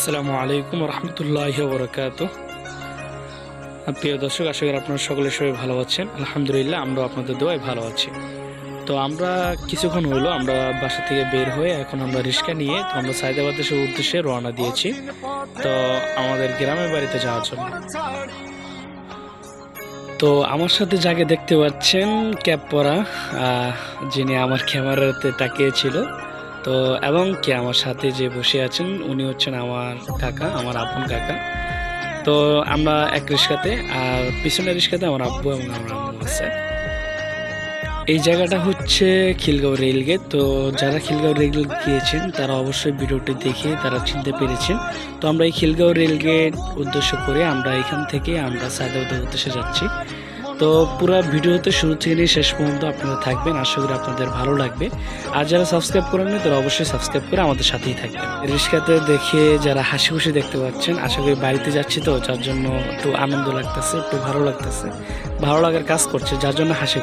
আসসালামু আলাইকুম রহমতুল্লাহ বরকাত প্রিয় দর্শক, আশা করি আপনারা সকলে সবাই ভালো আছেন। আলহামদুলিল্লাহ আমরা আপনাদের দোয়ায় ভালো আছি। তো আমরা কিছুক্ষণ হলো আমরা বাসা থেকে বের হয়ে এখন আমরা রিক্সা নিয়ে, তো আমরা সায়দাবাদ দেশের উদ্দেশ্যে রওনা দিয়েছি। তো আমাদের গ্রামের বাড়িতে যাওয়ার জন্য। তো আমার সাথে যাকে দেখতে পাচ্ছেন ক্যাব পরা যিনি আমার ক্যামেরাতে তাকিয়েছিল তো, এবং কি আমার সাথে যে বসে আছেন, উনি হচ্ছেন আমার কাকা, আমার আপন কাকা। তো, আমরা এক রিক্সাতে, আর পিছনের রিক্সাতে আমার আব্বু এবং আমার আম্মু আছে। এই জায়গাটা হচ্ছে খিলগাঁও রেলগেট তো, যারা খিলগাঁও রেলগেট গিয়েছেন, তারা অবশ্যই ভিডিওটি দেখে তারা চিনতে পেরেছেন। তো, আমরা এই খিলগাঁও রেলগেট উদ্দেশ্য করে আমরা এখান থেকে আমরা সায়দাবাদের উদ্দেশ্যে যাচ্ছি। তো পুরো ভিডিওতে শুরু থেকে নিয়ে শেষ পর্যন্ত আপনারা থাকবেন। আশা করি আপনাদের ভালো লাগবে। আর যারা সাবস্ক্রাইব করেননি তারা অবশ্যই সাবস্ক্রাইব করে আমাদের সাথেই থাকবেন। রিক্সাতে দেখে যারা হাসি খুশি দেখতে পাচ্ছেন, আশা করি বাড়িতে যাচ্ছি তো, যার জন্য একটু আনন্দ লাগতেছে, একটু ভালো লাগতেছে। ভালো লাগার কাজ করছে, যার জন্য হাসি